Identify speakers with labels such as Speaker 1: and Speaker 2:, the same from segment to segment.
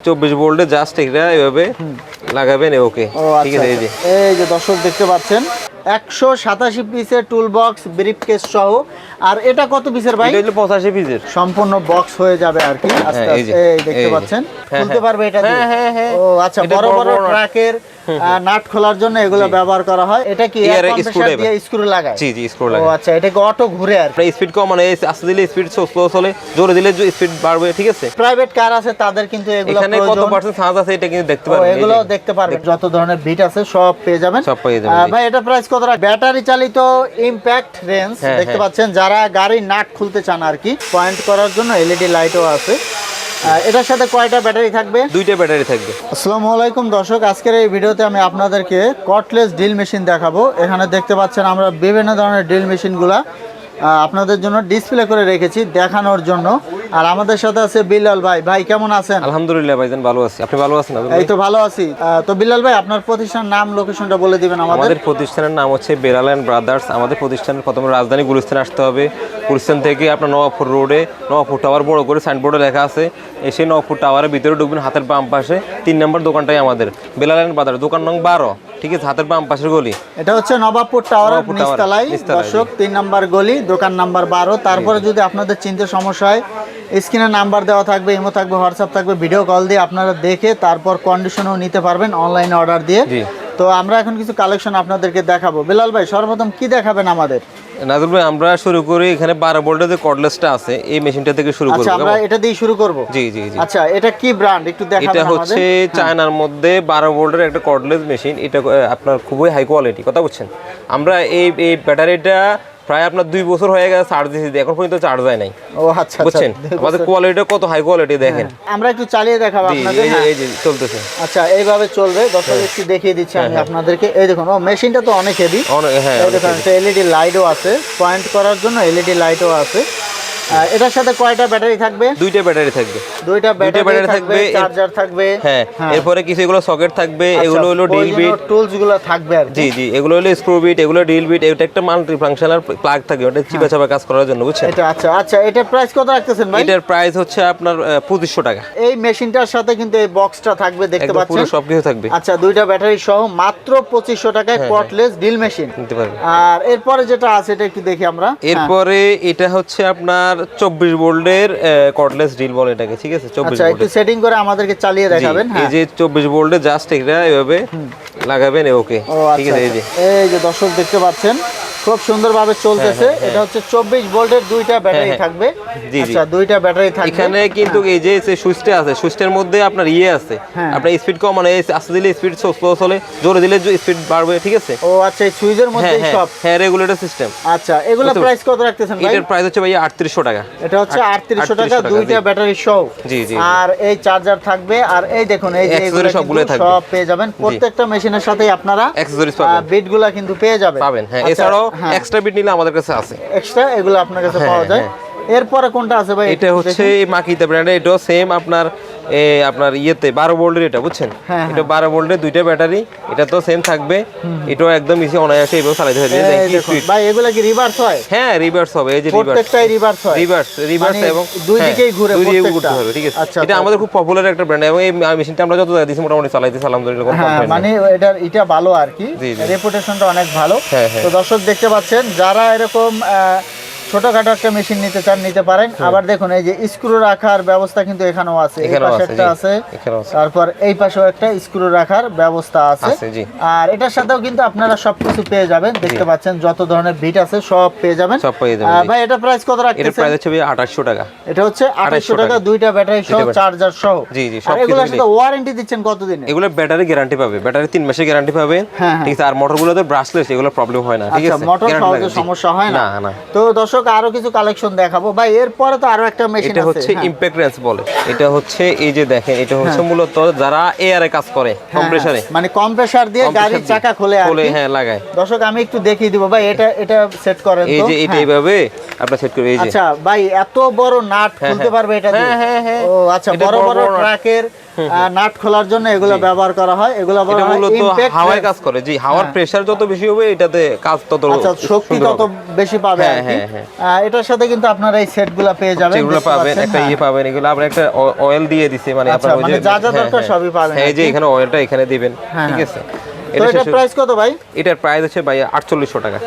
Speaker 1: চব্বিশ ভোল্টে জাস্ট এটা এভাবে লাগাবেন ওকে ঠিক
Speaker 2: আচ্ছা
Speaker 1: আছে এই যে।
Speaker 2: আচ্ছা। এই যে দর্শক দেখতে পাচ্ছেন একশো সাতাশি পিসের টুল বক্স ব্রিফ কেস সহ। আর এটা কত পিসের ভাই?
Speaker 1: এটা হলো পঁচাশি পিসের
Speaker 2: সম্পূর্ণ বক্স হয়ে যাবে আর কি। আস্তে
Speaker 1: হ্যাঁ, এই
Speaker 2: আস্তে এই দেখতে পাচ্ছেন।
Speaker 1: হ্যাঁ,
Speaker 2: খুলতে
Speaker 1: হ্যাঁ।
Speaker 2: পারবে এটা দিয়ে?
Speaker 1: হ্যাঁ, হ্যাঁ, হ্যাঁ।
Speaker 2: ও আচ্ছা বড়
Speaker 1: বড়।
Speaker 2: ট্রাকের নাট খোলার জন্য এগুলো ব্যবহার করা হয়। এটা কি এয়ার কম্প্রেসার দিয়ে স্ক্রু লাগায়?
Speaker 1: জি জি স্ক্রু
Speaker 2: লাগায়।
Speaker 1: ও
Speaker 2: আচ্ছা এটা কি অটো ঘুরে আর
Speaker 1: স্পিড কম মানে আস্তে দিলে স্পিড স্লো চলে জোরে দিলে স্পিড বাড়বে ঠিক আছে?
Speaker 2: প্রাইভেট কার আছে তাদের কিন্তু এগুলো
Speaker 1: এখানে কত পার্সেন্ট চার্জ আছে এটা কিন্তু দেখতে পারবেন
Speaker 2: এগুলো দেখতে পারবেন যত ধরনের বিট আছে সব পেয়ে যাবেন।
Speaker 1: সব পেয়ে যাবেন,
Speaker 2: ভাই এটা প্রাইস কত রাখ ব্যাটারি চালিত ইমপ্যাক্ট রেঞ্জ দেখতে
Speaker 1: হ্যাঁ।
Speaker 2: পাচ্ছেন যারা গাড়ির নাট খুলতে চান আর কি পয়েন্ট করার জন্য এলইডি লাইটও আছে। এটার সাথে কয়টা ব্যাটারি থাকবে?
Speaker 1: দুইটা ব্যাটারি থাকবে।
Speaker 2: আসসালামু আলাইকুম দর্শক আজকের এই ভিডিওতে আমি আপনাদেরকে কটলেস ড্রিল মেশিন দেখাবো। এখানে দেখতে পাচ্ছেন আমরা বিভিন্ন ধরনের ড্রিল মেশিনগুলা আহ, আপনাদের জন্য ডিসপ্লে করে রেখেছি দেখানোর জন্য। আর আমাদের সাথে আছে বিলাল ভাই। ভাই কেমন আছেন?
Speaker 1: আলহামদুলিল্লাহ ভাইজান ভালো আছি। আপনি ভালো আছেন
Speaker 2: এই তো ভালো আছি। তো বিল্লাল ভাই আপনার প্রতিষ্ঠান নাম লোকেশনটা বলে দিবেন আমাদের।
Speaker 1: আমাদের প্রতিষ্ঠানের নাম হচ্ছে বেরাল অ্যান্ড ব্রাদার্স। আমাদের প্রতিষ্ঠানের প্রথমে রাজধানী গুলিস্তানে আসতে হবে। গুলিস্তান থেকে আপনার নবাবপুর রোডে নবাবপুর টাওয়ার বড় করে সাইনবোর্ডে লেখা আছে। এসে নবাবপুর টাওয়ারের ভিতরে ঢুকবেন হাতের বাম পাশে তিন নম্বর দোকানটাই আমাদের। বেলাল অ্যান্ড ব্রাদার্স দোকান নং বারো। ঠিক আছে হাতের বাম পাশের গলি।
Speaker 2: এটা হচ্ছে নবাবপুর টাওয়ারের
Speaker 1: টাওয়ার,
Speaker 2: নিচতলায়, দর্শক তিন নাম্বার গলি দোকান নাম্বার বারো। তারপরে যদি আপনাদের চিনতে সমস্যা হয় স্ক্রিনে নাম্বার দেওয়া থাকবে ইমো থাকবে হোয়াটসঅ্যাপ থাকবে ভিডিও কল দিয়ে আপনারা দেখে তারপর কন্ডিশনও নিতে পারবেন অনলাইনে অর্ডার দিয়ে। তো আমরা এখন কিছু কালেকশন আপনাদেরকে দেখাবো। বিলাল ভাই সর্বপ্রথম কি দেখাবেন আমাদের?
Speaker 1: নাজুল ভাই আমরা শুরু করি এখানে বারো ভোল্টের যে কর্ডলেসটা আছে এই মেশিনটা থেকে শুরু করব
Speaker 2: আচ্ছা আমরা এটা দিয়ে শুরু করব?
Speaker 1: জি জি জি।
Speaker 2: আচ্ছা এটা কি ব্র্যান্ড একটু
Speaker 1: এটা হচ্ছে চায়নার মধ্যে বারো ভোল্টের একটা কর্ডলেস মেশিন এটা আপনার খুবই হাই কোয়ালিটি কথা বুঝছেন? আমরা এই এই ব্যাটারিটা প্রায় আপনার দুই বছর হয়ে গেছে চার্জ দিয়েছি এখন পর্যন্ত চার্জ হয় নাই।
Speaker 2: ও আচ্ছা আচ্ছা।
Speaker 1: বুঝছেন? আমাদের
Speaker 2: কোয়ালিটি
Speaker 1: কোয়ালিটিটা কত হাই কোয়ালিটি দেখেন।
Speaker 2: আমরা একটু চালিয়ে দেখাবো আপনাদের
Speaker 1: এই যে
Speaker 2: হ্যাঁ।
Speaker 1: এই যে চলতেছে।
Speaker 2: আচ্ছা এইভাবে চলবে। দর্শক একটু দেখিয়ে দিচ্ছি আমি আপনাদেরকে। এই দেখুন ও মেশিনটা তো অনেক হেভি
Speaker 1: অনেক হ্যাঁ
Speaker 2: দেখুন এলইডি লাইটও আছে। পয়েন্ট করার জন্য এলইডি লাইটও আছে। এটার সাথে কয়টা ব্যাটারি থাকবে?
Speaker 1: দুইটা ব্যাটারি থাকবে।
Speaker 2: দুইটা ব্যাটারি থাকবে চার্জার থাকবে।
Speaker 1: হ্যাঁ এরপরে কিছু এগুলো সকেট থাকবে
Speaker 2: আচ্ছা,
Speaker 1: এগুলো হলো ডিল বিট
Speaker 2: টুলসগুলো থাকবে আর
Speaker 1: জি জি এগুলো হলো স্ক্রু বিট এগুলো ডিল বিট এটা একটা মাল্টি ফাংশনাল প্লাগ থাকে ওটা চিপা চাপা কাজ করার জন্য বুঝছেন?
Speaker 2: এটা আচ্ছা আচ্ছা এটা প্রাইস কত রাখতেছেন ভাই?
Speaker 1: এটার প্রাইস হচ্ছে আপনার পঁচিশশো টাকা।
Speaker 2: এই মেশিনটার সাথে কিন্তু এই বক্সটা থাকবে দেখতে
Speaker 1: একদম পুরো সবকিছু থাকবে।
Speaker 2: আচ্ছা দুইটা ব্যাটারি সহ মাত্র পঁচিশশো টাকায়
Speaker 1: হ্যাঁ,
Speaker 2: কটলেস ডিল মেশিন
Speaker 1: নিতে পারবে।
Speaker 2: আর এরপরে যেটা আছে এটা একটু দেখি আমরা। হ্যাঁ।
Speaker 1: এরপরে এটা হচ্ছে আপনার চব্বিশ ভোল্টের কর্ডলেস ড্রিল বলে এটাকে ঠিক আছে? চব্বিশ
Speaker 2: আচ্ছা একটু সেটিং করে আমাদেরকে চালিয়ে দেখাবেন
Speaker 1: এই
Speaker 2: হ্যাঁ।
Speaker 1: যে চব্বিশ ভোল্টে জাস্ট এটা এভাবে লাগাবেন ওকে। ঠিক
Speaker 2: আচ্ছা
Speaker 1: আছে এই যে।
Speaker 2: আচ্ছা। এই যে দর্শক দেখতে পাচ্ছেন খুব সুন্দরভাবে চলতেছে। এটা হচ্ছে চব্বিশ ভোল্টের দুইটা ব্যাটারি
Speaker 1: হ্যাঁ,
Speaker 2: থাকবে। আচ্ছা দুইটা ব্যাটারি থাকবে।
Speaker 1: এখানে কিন্তু এই যে সুইচটা আছে সুইচটার মধ্যে আপনার ইয়ে আছে।
Speaker 2: হ্যাঁ।
Speaker 1: আপনার স্পিড কম মানে আস্তে দিলে স্পিড স্লো চলে জোরে দিলে স্পিড বাড়বে ঠিক আছে?
Speaker 2: ও আচ্ছা এই সুইচের
Speaker 1: হ্যাঁ হ্যাঁ
Speaker 2: সব?
Speaker 1: হ্যাঁ রেগুলেটর সিস্টেম
Speaker 2: আচ্ছা এগুলো প্রাইস কত রাখতেছেন ভাই?
Speaker 1: এটার প্রাইস হচ্ছে ভাই আটত্রিশশো টাকা।
Speaker 2: এটা হচ্ছে
Speaker 1: 3800 টাকা,
Speaker 2: দুইটা ব্যাটারি সহ
Speaker 1: জি, জি।
Speaker 2: আর এই চার্জার থাকবে আর এই দেখুন এই যে এগুলো
Speaker 1: সবগুলোই
Speaker 2: কিন্তু
Speaker 1: থাকবে।
Speaker 2: সব পেয়ে যাবেন। প্রত্যেকটা মেশিনের সাথেই আপনারা
Speaker 1: অ্যাক্সেসরিজ পাবেন।
Speaker 2: বিটগুলা কিন্তু পেয়ে যাবেন।
Speaker 1: পাবেন হ্যাঁ।
Speaker 2: আচ্ছা,
Speaker 1: এছাড়াও
Speaker 2: হ্যাঁ
Speaker 1: এক্সট্রা বিট নিলে আমাদের কাছে আছে।
Speaker 2: এক্সট্রা এগুলো আপনার কাছে
Speaker 1: হ্যাঁ,
Speaker 2: পাওয়া যায়। এরপরে কোনটা আছে ভাই?
Speaker 1: এটা হচ্ছে মাকিতা ব্র্যান্ডের এটাও সেম আপনার এ, আপনার ইয়েতে বারো ভোল্টের এটা বুঝছেন?
Speaker 2: হ্যাঁ,
Speaker 1: এটা বারো ভোল্টের দুইটা ব্যাটারি এটা তো সেম থাকবে। এটাও একদম ইসি অনায়াসে চালাতে হবে।
Speaker 2: ভাই এগুলা কি রিভার্স হয়?
Speaker 1: হ্যাঁ রিভার্স হবে এই যে রিভার্স
Speaker 2: প্রত্যেকটাই রিভার্স হয়।
Speaker 1: রিভার্স রিভার্স
Speaker 2: মানে
Speaker 1: এবং
Speaker 2: দুই
Speaker 1: হ্যাঁ,
Speaker 2: দিকেই ঘুরে
Speaker 1: দুই দিকে ঘুরতে হবে ঠিক আছে।
Speaker 2: আচ্ছা,
Speaker 1: এটা
Speaker 2: আচ্ছা।
Speaker 1: আমাদের খুব পপুলার একটা ব্র্যান্ড এবং এই মেশিনটা আমরা যত দিয়েছি মোটামুটি চালাইতেছি আলহামদুলিল্লাহ কোনো
Speaker 2: হ্যাঁ মানে। এটার এটা ভালো আর কি। রেপুটেশনটা অনেক ভালো।
Speaker 1: হ্যাঁ, হ্যাঁ।
Speaker 2: তো দর্শক দেখতে পাচ্ছেন যারা এরকম ছোটখাটো একটা মেশিন নিতে চান নিতে পারেন। আবার দেখুন এই যে স্ক্রু রাখার ব্যবস্থা কিন্তু এখানেও আছে। এই পাশে
Speaker 1: আছে,
Speaker 2: একটা আছে। তারপর এই পাশেও একটা স্ক্রু রাখার ব্যবস্থা আছে। আর এটার সাথেও কিন্তু আপনারা সবকিছু পেয়ে যাবেন। দেখতে পাচ্ছেন যত ধরনের বিট আছে সব পেয়ে যাবেন।
Speaker 1: সব পেয়ে যাবেন,
Speaker 2: ভাই এটা প্রাইস কত রাখতেছেন?
Speaker 1: প্রাইস হচ্ছে ভাই আঠাশশো টাকা।
Speaker 2: এটা হচ্ছে আঠাশশো
Speaker 1: 2800
Speaker 2: টাকা। দুইটা ব্যাটারি সহ চার্জার সহ।
Speaker 1: জি, জি,
Speaker 2: এগুলোর
Speaker 1: মিলে।
Speaker 2: সাথে ওয়ারেন্টি দিচ্ছেন কতদিনে?
Speaker 1: এগুলো ব্যাটারি গ্যারান্টি পাবে। ব্যাটারি তিন মাসের গ্যারান্টি পাবে।
Speaker 2: হ্যাঁ, হ্যাঁ।
Speaker 1: ঠিক আছে আর মোটরগুলো তো ব্রাশলেস এগুলো প্রবলেম হয় না ঠিক
Speaker 2: আচ্ছা
Speaker 1: আছে?
Speaker 2: মোটর সহজে সমস্যা হয় না।
Speaker 1: না না।
Speaker 2: তো দর্শক আরও কিছু কালেকশন দেখাবো। ভাই এরপরে তো আরও একটা মেশিন
Speaker 1: এটা হচ্ছে
Speaker 2: হ্যাঁ।
Speaker 1: ইম্প্যাক্ট রেঞ্জ বলে। এটা হচ্ছে এই যে দেখেন এটা হচ্ছে মূলত যারা এয়ারে কাজ করে
Speaker 2: হ্যাঁ,
Speaker 1: কম্প্রেসারে
Speaker 2: হ্যাঁ, মানে কম্প্রেসার দিয়ে গাড়ির চাকা খুলে আর
Speaker 1: খোলে হ্যাঁ লাগায়।
Speaker 2: দর্শক আমি একটু দেখিয়ে দিব। ভাই এটা এটা সেট করেন তো।
Speaker 1: এই যে এটা
Speaker 2: হ্যাঁ।
Speaker 1: এইভাবে আপনার সেট করবে এই যে।
Speaker 2: আচ্ছা ভাই এত বড় নাট
Speaker 1: হ্যাঁ,
Speaker 2: খুলতে
Speaker 1: হ্যাঁ।
Speaker 2: পারবে এটা দিয়ে?
Speaker 1: হ্যাঁ, হ্যাঁ, হ্যাঁ।
Speaker 2: ও আচ্ছা বড়
Speaker 1: বড়
Speaker 2: ট্রাকের নাট খোলার জন্য এগুলো ব্যবহার করা হয় এগুলো হয়
Speaker 1: মূলত হাওয়ায় কাজ করে। জি হাওয়ার প্রেসার যত বেশি হবে এটাতে কাজ তত
Speaker 2: আচ্ছা শক্তি তত বেশি পাবে
Speaker 1: হ্যাঁ, হ্যাঁ, হ্যাঁ।
Speaker 2: এটার সাথে কিন্তু আপনারা এই সেটগুলো পেয়ে যাবেন এগুলো
Speaker 1: পাবেন একটা
Speaker 2: হ্যাঁ।
Speaker 1: ইয়ে পাবেন এগুলো আমরা একটা অয়েল দিয়ে দিছি মানে
Speaker 2: আপনারা
Speaker 1: আপনার ওই
Speaker 2: মানে
Speaker 1: যে
Speaker 2: যা যা
Speaker 1: হ্যাঁ,
Speaker 2: দরকার
Speaker 1: হ্যাঁ।
Speaker 2: সবই পাবেন
Speaker 1: হ্যাঁ এই যে এখানে অয়েলটা এখানে দিবেন
Speaker 2: হ্যাঁ,
Speaker 1: ঠিক
Speaker 2: হ্যাঁ।
Speaker 1: আছে? এটা
Speaker 2: প্রাইস কত ভাই?
Speaker 1: এটার প্রাইস ভাই টাকা।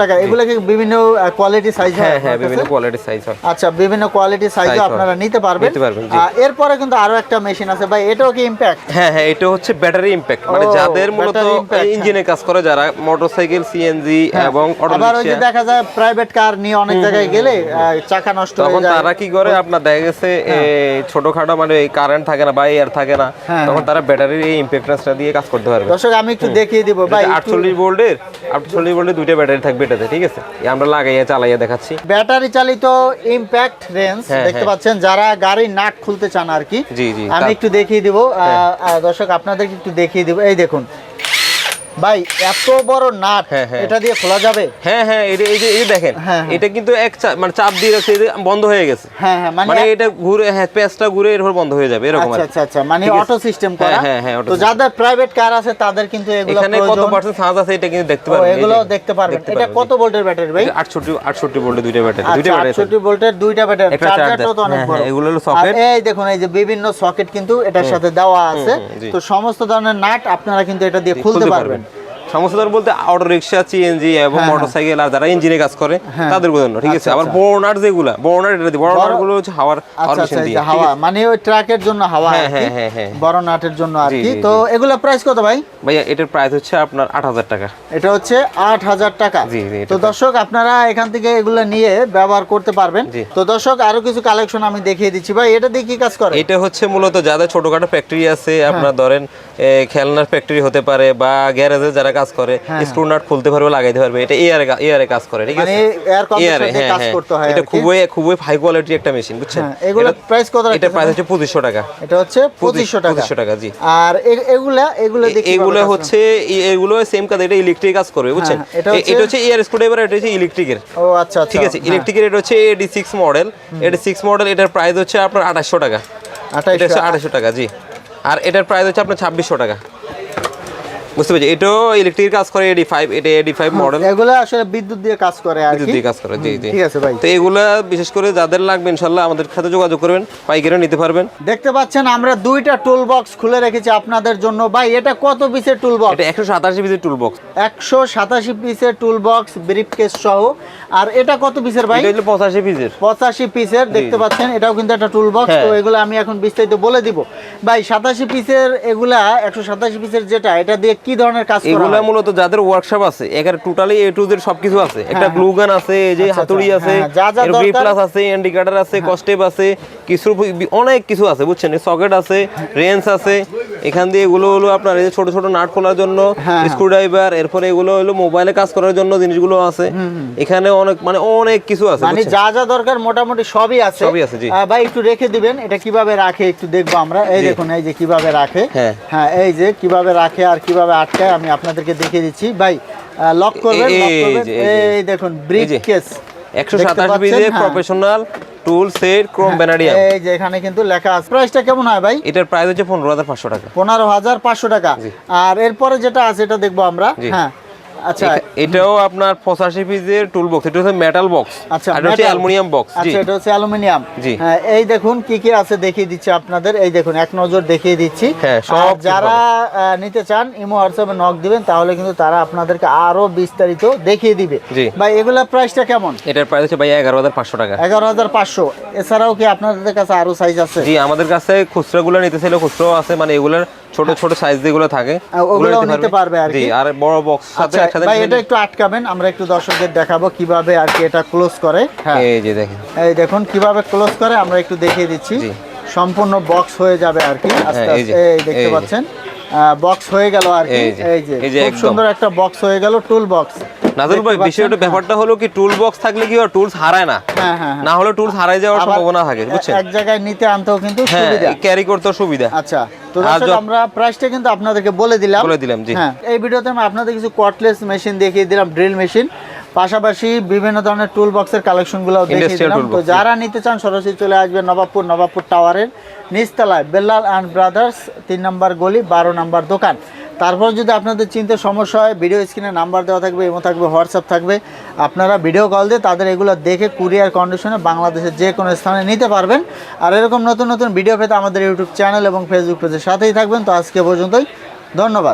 Speaker 2: টাকা। এগুলো কি বিভিন্ন কোয়ালিটি সাইজ হয়
Speaker 1: হ্যাঁ হ্যাঁ বিভিন্ন
Speaker 2: কাছে?
Speaker 1: সাইজ হয়
Speaker 2: আচ্ছা বিভিন্ন কোয়ালিটি
Speaker 1: হয়।
Speaker 2: আপনারা নিতে পারবেন।
Speaker 1: নিতে পারবেন,
Speaker 2: এরপরে কিন্তু আরও একটা মেশিন আছে। ভাই এটাও কি ইম্প্যাক্ট
Speaker 1: হ্যাঁ হ্যাঁ এটা হচ্ছে ব্যাটারি ইম্প্যাক্ট মানে যাদের মূলত
Speaker 2: হ্যাঁ।
Speaker 1: ইঞ্জিনে কাজ করে যারা মোটরসাইকেল সিএনজি এবং অটো
Speaker 2: আবার ওই যে দেখা যায় প্রাইভেট কার নিয়ে অনেক জায়গায় গেলে চাকা নষ্ট হয়ে যায়।
Speaker 1: তারা কি করে? আপনার দেখা গেছে ছোটখাটো মানে কারেন্ট থাকে না বা এয়ার থাকে না
Speaker 2: হ্যাঁ,
Speaker 1: তখন তারা ব্যাটারির এই ইম্প্যাক্টেন্সটা দিয়ে কাজ করতে পারবে।
Speaker 2: দর্শক আমি একটু দেখিয়ে দিব ভাই একটু-
Speaker 1: আটচল্লিশ ভোল্টের আটচল্লিশ ভোল্টের দুইটা ব্যাটারি থাকবে এটাতে ঠিক আছে? আমরা লাগাইয়া চালাইয়া দেখাচ্ছি।
Speaker 2: ব্যাটারি চালিত ইমপ্যাক্ট রেঞ্জ
Speaker 1: হ্যাঁ,
Speaker 2: দেখতে
Speaker 1: হ্যাঁ।
Speaker 2: পাচ্ছেন যারা গাড়ি নাট খুলতে চান আর কি
Speaker 1: জি, জি,
Speaker 2: আমি একটু দেখিয়ে দিব আহ, দর্শক আপনাদেরকে একটু দেখিয়ে দিব। এই দেখুন ভাই এত বড় নাট
Speaker 1: হ্যাঁ, হ্যাঁ।
Speaker 2: এটা দিয়ে খোলা যাবে?
Speaker 1: হ্যাঁ হ্যাঁ এই যে এই দেখেন
Speaker 2: হ্যাঁ।
Speaker 1: এটা কিন্তু এক মানে চাপ দিয়ে রাখছে বন্ধ হয়ে গেছে।
Speaker 2: হ্যাঁ হ্যাঁ মানে
Speaker 1: মানে এটা ঘুরে হ্যাঁ পেঁচটা ঘুরে এরপর বন্ধ হয়ে যাবে এরকম
Speaker 2: আচ্ছা আচ্ছা আচ্ছা মানে অটো সিস্টেম করা।
Speaker 1: হ্যাঁ, হ্যাঁ,
Speaker 2: তো যাদের প্রাইভেট কার আছে তাদের কিন্তু এগুলো
Speaker 1: এখানে কত। পার্সেন্ট চার্জ আছে এটা কিন্তু দেখতে পারবেন
Speaker 2: এগুলো দেখতে পারবেন। এটা কত ভোল্টের ব্যাটারি ভাই?
Speaker 1: 68 68 ভোল্টের দুইটা ব্যাটারি দুইটা
Speaker 2: আচ্ছা
Speaker 1: ব্যাটারি
Speaker 2: আটষট্টি ভোল্টের দুইটা ব্যাটারি চার্জারটাও তো অনেক বড়।
Speaker 1: এগুলো হলো socket।
Speaker 2: এই দেখুন এই যে বিভিন্ন সকেট কিন্তু এটার সাথে দেওয়া আছে। তো সমস্ত ধরনের নাট আপনারা কিন্তু এটা দিয়ে খুলতে পারবেন।
Speaker 1: সমস্ত ধর বলতে অটো রিক্সা সিএনজি এবং
Speaker 2: হ্যাঁ,
Speaker 1: মোটরসাইকেল আর যারা ইঞ্জিনে কাজ করে
Speaker 2: হ্যাঁ।
Speaker 1: তাদের জন্য ঠিক আছে?
Speaker 2: আচ্ছা,
Speaker 1: আবার
Speaker 2: আচ্ছা।
Speaker 1: বর্নার যেগুলা বর্নার এটা বর্নারগুলো হচ্ছে হাওয়ার
Speaker 2: আচ্ছা আচ্ছা হাওয়া মানে ওই ট্রাকের জন্য হাওয়া
Speaker 1: হ্যাঁ, হ্যাঁ, হ্যাঁ, হ্যাঁ।
Speaker 2: বড় জন্য আর কি? তো এগুলো প্রাইস কত ভাই?
Speaker 1: ভাইয়া এটার প্রাইস হচ্ছে আপনার আট হাজার টাকা।
Speaker 2: এটা হচ্ছে আট হাজার টাকা।
Speaker 1: জি, জি,
Speaker 2: তো দর্শক আপনারা এখান থেকে এগুলো নিয়ে ব্যবহার করতে পারবেন। তো দর্শক আরও কিছু কালেকশন আমি দেখিয়ে দিচ্ছি। ভাই এটা দিয়ে কি কাজ করে?
Speaker 1: এটা হচ্ছে মূলত যাদের ছোটখাটো ফ্যাক্টরি আছে
Speaker 2: হ্যাঁ।
Speaker 1: আপনার ধরেন খেলনার ফ্যাক্টরি হতে পারে বা গ্যারেজে যারা কাজ করে
Speaker 2: হ্যাঁ,
Speaker 1: স্ক্রু নাট খুলতে পারবে লাগাইতে পারবে এটা এয়ারে এয়ারে কাজ করে ঠিক
Speaker 2: মানে
Speaker 1: আছে? এয়ারে
Speaker 2: কাজ করতে হয়
Speaker 1: এটা খুবই খুবই হাই কোয়ালিটির একটা মেশিন বুঝছেন?
Speaker 2: হ্যাঁ,
Speaker 1: এটা-
Speaker 2: price কত
Speaker 1: এটা প্রাইস হচ্ছে পঁচিশশো টাকা।
Speaker 2: এটা হচ্ছে পঁচিশশো টাকা।
Speaker 1: পঁচিশশো টাকা জি।
Speaker 2: আর এগুলা এগুলো দেখি
Speaker 1: এগুলো হচ্ছে এগুলো সেম কাজ এটা ইলেকট্রিক কাজ করবে বুঝছেন?
Speaker 2: হ্যাঁ, এটা হচ্ছে-
Speaker 1: এয়ার স্ক্রুড্রাইভার এটা হচ্ছে ইলেকট্রিকের
Speaker 2: ও আচ্ছা আচ্ছা।
Speaker 1: ঠিক আছে? ইলেকট্রিকের এটা হচ্ছে AD six model AD six model এটার প্রাইস হচ্ছে আপনার আঠাশশো টাকা। এটা হচ্ছে আঠাশশো টাকা জি। আর এটার প্রাইস হচ্ছে আপনার ছাব্বিশশো টাকা। বুঝতে পারছি। এটাও ইলেকট্রিক কাজ করে এডি ফাইভ এটা এডি ফাইভ মডেল
Speaker 2: এগুলো আসলে বিদ্যুৎ দিয়ে কাজ করে আর
Speaker 1: বিদ্যুৎ দিয়ে কাজ করে জি জি।
Speaker 2: ঠিক আছে ভাই।
Speaker 1: তো এগুলা বিশেষ করে যাদের লাগবে ইনশাল্লাহ আমাদের সাথে যোগাযোগ করবেন পাইকারিও নিতে পারবেন।
Speaker 2: দেখতে পাচ্ছেন আমরা দুইটা টুল বক্স খুলে রেখেছি আপনাদের জন্য। ভাই এটা কত পিসের টুল বক্স
Speaker 1: এটা একশো সাতাশি পিসের টুল বক্স
Speaker 2: একশো সাতাশি পিসের টুল বক্স ব্রিফ কেস সহ। আর এটা কত পিসের ভাই?
Speaker 1: এটা হলো পঁচাশি পিসের
Speaker 2: পঁচাশি পিসের দেখতে পাচ্ছেন এটাও কিন্তু একটা টুল বক্স
Speaker 1: হ্যাঁ।
Speaker 2: তো এগুলো আমি এখন বিস্তারিত বলে দিব। ভাই সাতাশি পিসের এগুলা একশো সাতাশি পিসের যেটা এটা দিয়ে কি ধরনের কাজ করা
Speaker 1: এগুলা মূলত যাদের ওয়ার্কশপ আছে এখানে টোটালি এ টু জেড সবকিছু আছে। একটা গ্লু গান আছে এই যে
Speaker 2: আচ্ছা,
Speaker 1: হাতুড়ি
Speaker 2: আচ্ছা,
Speaker 1: আছে
Speaker 2: হ্যাঁ, যা যা
Speaker 1: এর
Speaker 2: দরকার-
Speaker 1: প্লাস আছে ইন্ডিকেটর আছে কস্টেপ আছে কিছু অনেক কিছু আছে বুঝছেন? সকেট আছে রেঞ্জ আছে এখান দিয়ে এগুলো হলো আপনার এই ছোট ছোট নাট খোলার জন্য
Speaker 2: হ্যাঁ।
Speaker 1: স্ক্রু ড্রাইভার এরপরে এগুলো হলো মোবাইলে কাজ করার জন্য জিনিসগুলো আছে। এখানে অনেক মানে অনেক কিছু আছে
Speaker 2: মানে যা যা দরকার মোটামুটি সবই আছে।
Speaker 1: সবই আছে, জি।
Speaker 2: ভাই একটু রেখে দিবেন এটা কীভাবে রাখে একটু দেখব আমরা। এই দেখুন এই যে কীভাবে রাখে।
Speaker 1: হ্যাঁ।
Speaker 2: হ্যাঁ এই যে কীভাবে রাখে আর কীভাবে আটকায় আমি আপনাদেরকে দেখিয়ে দিচ্ছি। ভাই লক করবেন
Speaker 1: এই-
Speaker 2: করবেন।
Speaker 1: যে, এই
Speaker 2: দেখুন
Speaker 1: ব্রিজ
Speaker 2: কেস
Speaker 1: একশো সাতাশ বিজে প্রফেশনাল টুল সেট ক্রোম
Speaker 2: এই যে এখানে কিন্তু লেখা আছে। প্রাইসটা কেমন হয় ভাই?
Speaker 1: এটার প্রাইস হচ্ছে পনেরো হাজার পাঁচশো টাকা।
Speaker 2: পনেরো হাজার পাঁচশো টাকা। আর এরপরে যেটা আছে এটা দেখব আমরা। হ্যাঁ। আচ্ছা।
Speaker 1: এটাও আপনার পঁচাশি পিসের টুল বক্স এটা হচ্ছে মেটাল বক্স
Speaker 2: আচ্ছা
Speaker 1: এটা হচ্ছে অ্যালুমিনিয়াম বক্স
Speaker 2: আচ্ছা এটা হচ্ছে অ্যালুমিনিয়াম
Speaker 1: জি।
Speaker 2: হ্যাঁ এই দেখুন কি কি আছে দেখিয়ে দিচ্ছি আপনাদের। এই দেখুন এক নজর দেখিয়ে দিচ্ছি।
Speaker 1: হ্যাঁ, সব
Speaker 2: যারা নিতে চান ইমো হোয়াটসঅ্যাপে নক দিবেন তাহলে কিন্তু তারা আপনাদেরকে আরও বিস্তারিত দেখিয়ে দিবে।
Speaker 1: জি।
Speaker 2: ভাই এগুলা প্রাইসটা কেমন?
Speaker 1: এটার প্রাইস হচ্ছে ভাই এগারো হাজার পাঁচশো টাকা।
Speaker 2: এগারো হাজার পাঁচশো। এছাড়াও কি আপনাদের কাছে আরও সাইজ আছে?
Speaker 1: জি আমাদের কাছে খুচরাগুলো নিতে চাইলে খুচরাও আছে মানে এগুলোর ছোট ছোট সাইজ যেগুলো থাকে।
Speaker 2: ওগুলোও নিতে পারবে। আর
Speaker 1: জি
Speaker 2: কি।
Speaker 1: আর বড় বক্স সাথে
Speaker 2: আচ্ছা
Speaker 1: একসাথে
Speaker 2: ভাই এটা একটু আটকাবেন আমরা একটু দর্শকদের দেখাবো কীভাবে আর কি এটা ক্লোজ করে। হ্যাঁ।
Speaker 1: এই যে দেখেন।
Speaker 2: এই দেখুন কীভাবে ক্লোজ করে আমরা একটু দেখিয়ে দিচ্ছি।
Speaker 1: জি।
Speaker 2: সম্পূর্ণ বক্স হয়ে যাবে আর কি। আস্তে
Speaker 1: হ্যাঁ,
Speaker 2: আস্তে এই দেখতে পাচ্ছেন। বক্স হয়ে গেল আর কি।
Speaker 1: এই যে,
Speaker 2: খুব সুন্দর একটা বক্স হয়ে গেল টুল বক্স
Speaker 1: নাজর ভাই বিষয়টা ব্যাপারটা হলো কি টুল বক্স থাকলে কি হয় টুলস হারায় না।
Speaker 2: হ্যাঁ হ্যাঁ হ্যাঁ।
Speaker 1: না হলে টুলস হারাই যাওয়ার সম্ভাবনা থাকে বুঝছেন?
Speaker 2: এক জায়গায় নিতে আনতেও কিন্তু
Speaker 1: হ্যাঁ
Speaker 2: সুবিধা।
Speaker 1: ক্যারি করতে সুবিধা।
Speaker 2: আচ্ছা। তো
Speaker 1: আর
Speaker 2: দর্শক
Speaker 1: যত-
Speaker 2: আমরা প্রাইসটা কিন্তু আপনাদেরকে বলে দিলাম।
Speaker 1: বলে দিলাম, জি।
Speaker 2: হ্যাঁ এই ভিডিওতে আমি আপনাদের কিছু কটলেস মেশিন দেখিয়ে দিলাম ড্রিল মেশিন পাশাপাশি বিভিন্ন ধরনের টুল বক্সের কালেকশনগুলো দেখিয়ে
Speaker 1: গুলো
Speaker 2: দিলাম। তো যারা নিতে চান সরাসরি চলে আসবেন নবাবপুর নবাবপুর টাওয়ারের নিচতলায়। বেল্লাল অ্যান্ড ব্রাদার্স তিন নম্বর গলি বারো নম্বর দোকান। তারপর যদি আপনাদের চিনতে সমস্যা হয় ভিডিও স্ক্রিনে নাম্বার দেওয়া থাকবে এমো থাকবে হোয়াটসঅ্যাপ থাকবে, আপনারা ভিডিও কল দিয়ে তাদের এগুলো দেখে কুরিয়ার কন্ডিশনে বাংলাদেশের যে কোনো স্থানে নিতে পারবেন। আর এরকম নতুন নতুন ভিডিও পেতে আমাদের ইউটিউব চ্যানেল এবং ফেসবুক পেজের সাথেই থাকবেন। তো আজকে পর্যন্তই। ধন্যবাদ।